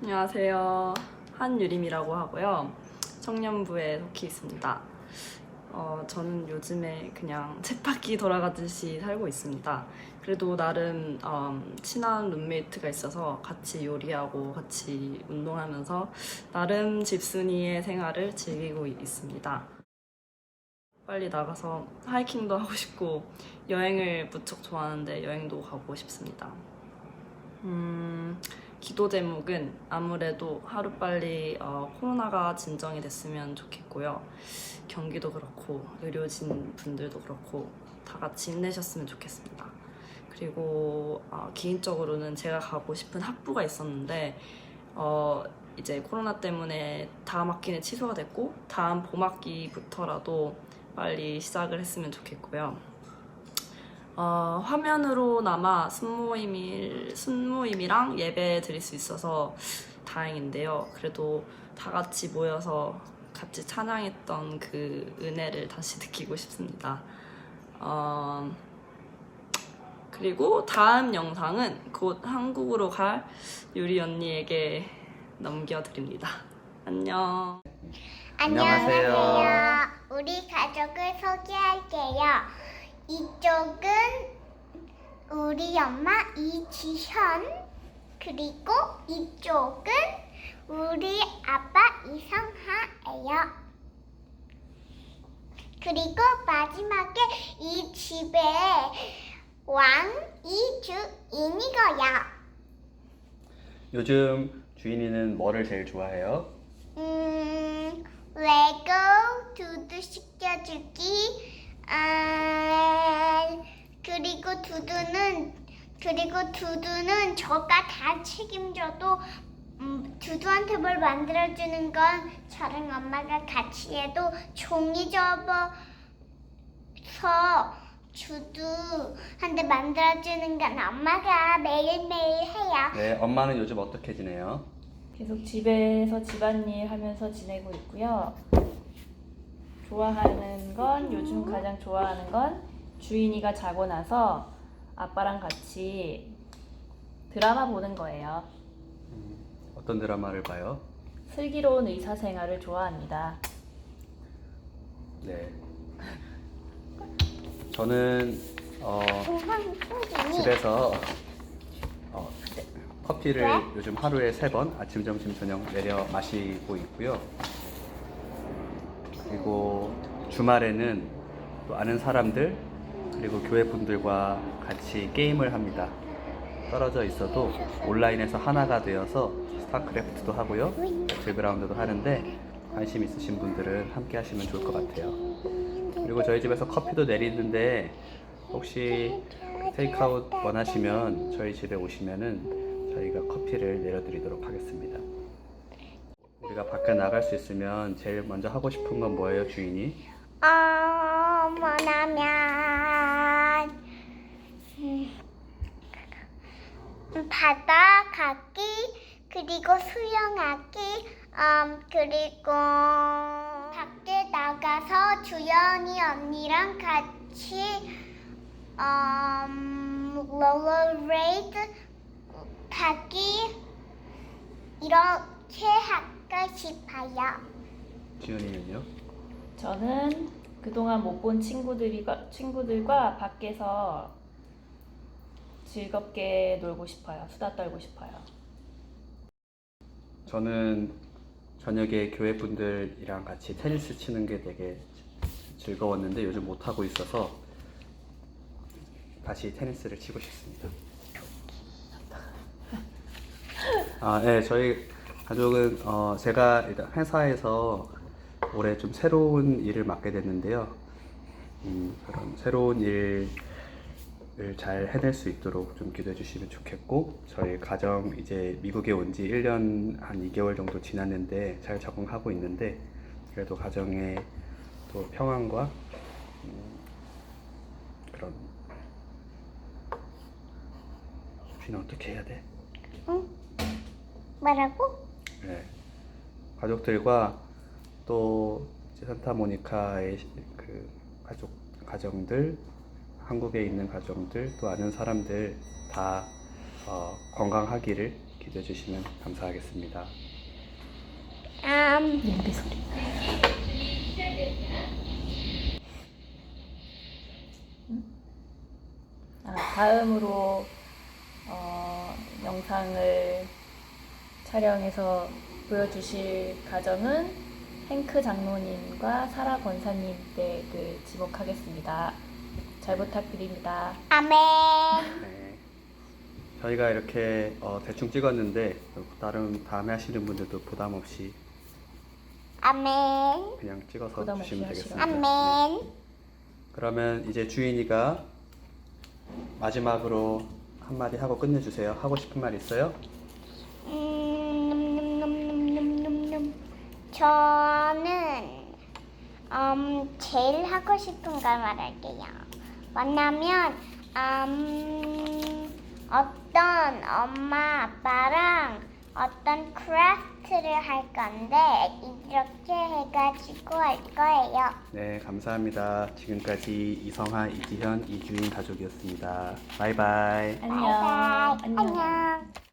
안녕하세요. 한유림이라고 하고요. 청년부에 속해 있습니다. 어, 저는 요즘에 그냥 쳇바퀴 돌아가듯이 살고 있습니다. 그래도 나름 음, 친한 룸메이트가 있어서 같이 요리하고 같이 운동하면서 나름 집순이의 생활을 즐기고 있습니다. 빨리 나가서 하이킹도 하고 싶고 여행을 무척 좋아하는데 여행도 가고 싶습니다. 음, 기도 제목은 아무래도 하루빨리 어, 코로나가 진정이 됐으면 좋겠고요. 경기도 그렇고 의료진 분들도 그렇고 다 같이 힘내셨으면 좋겠습니다. 그리고 어, 개인적으로는 제가 가고 싶은 학부가 있었는데 어, 이제 코로나 때문에 다음 학기는 취소가 됐고 다음 봄 학기부터라도 빨리 시작을 했으면 좋겠고요. 어, 화면으로나마 순모임이, 순모임이랑 예배 드릴 수 있어서 다행인데요. 그래도 다 같이 모여서 같이 찬양했던 그 은혜를 다시 느끼고 싶습니다. 어, 그리고 다음 영상은 곧 한국으로 갈 유리 언니에게 넘겨드립니다. 안녕. 안녕하세요. 우리 가족을 소개할게요. 이쪽은 우리 엄마 이지현, 그리고 이쪽은 우리 아빠 이성하예요. 그리고 마지막에 이 집의 왕 이 주인이고요. 요즘 주인이는 뭐를 제일 좋아해요? 음, 레고 두두 시켜주기. 아, 그리고 두두는 그리고 두두는 저가 다 책임져도 음, 두두한테 뭘 만들어주는 건 저랑 엄마가 같이 해도 종이 접어서 두두한테 만들어주는 건 엄마가 매일매일 해요. 네, 엄마는 요즘 어떻게 지내요? 계속 집에서 집안일 하면서 지내고 있고요. 좋아하는 건 요즘 가장 좋아하는 건 주인이가 자고 나서 아빠랑 같이 드라마 보는 거예요. 어떤 드라마를 봐요? 슬기로운 의사 생활을 좋아합니다. 네. 저는 어, 집에서 어, 커피를 왜? 요즘 하루에 세 번 아침, 점심, 저녁 내려 마시고 있고요. 그리고 주말에는 또 아는 사람들 그리고 교회 분들과 같이 게임을 합니다. 떨어져 있어도 온라인에서 하나가 되어서 스타크래프트도 하고요. 배틀그라운드도 하는데 관심 있으신 분들은 함께 하시면 좋을 것 같아요. 그리고 저희 집에서 커피도 내리는데 혹시 테이크아웃 원하시면 저희 집에 오시면은 저희가 커피를 내려드리도록 하겠습니다. 우리가 밖에 나갈 수 있으면 제일 먼저 하고 싶은 건 뭐예요, 주인이? 어, 뭐냐면 음, 바다 가기 그리고 수영하기 음, 그리고 밖에 나가서 주연이 언니랑 같이 음, 롤러레이드 타기 이렇게 하고 싶어요. 지연이는요? 저는 그동안 못 본 친구들과 친구들과 밖에서 즐겁게 놀고 싶어요. 수다 떨고 싶어요. 저는 저녁에 교회 분들이랑 같이 테니스 치는 게 되게 즐거웠는데 요즘 못 하고 있어서 다시 테니스를 치고 싶습니다. 아, 네, 저희 가족은 어, 제가 회사에서 올해 좀 새로운 일을 맡게 됐는데요. 음, 그런 새로운 일을 잘 해낼 수 있도록 좀 기도해 주시면 좋겠고 저희 가정 이제 미국에 온 지 1년 한 2개월 정도 지났는데 잘 적응하고 있는데 그래도 가정의 또 평안과 음, 그런 주인 어떻게 해야 돼? 뭐라고? 네. 가족들과 또 산타모니카의 시- 그 가족 가정들 한국에 있는 가정들 또 아는 사람들 다 어, 건강하기를 믿어주시면 감사하겠습니다. 음, 냄비 소리. 음? 아, 다음으로 어, 영상을 촬영해서 보여주실 가정은 행크 장로님과 사라 권사님 댁을 지목하겠습니다. 잘 부탁드립니다. 아멘. 네. 저희가 이렇게 어, 대충 찍었는데 다른 다음에 하시는 분들도 부담 없이 아멘. 그냥 찍어서 부담 없이 주시면. 되겠습니다. 아멘. 네. 그러면 이제 주인이가 마지막으로 한마디 하고 끝내주세요. 하고 싶은 말 있어요? 음, 저는 음, 제일 하고 싶은 걸 말할게요. 뭐냐면 음, 어떤 엄마 아빠랑 어떤 크래프트를 할 건데 이렇게 해가지고 할 거예요. 네, 감사합니다. 지금까지 이성하, 이지현, 이주인 가족이었습니다. 바이바이. 안녕. 바이바이. 안녕. 안녕.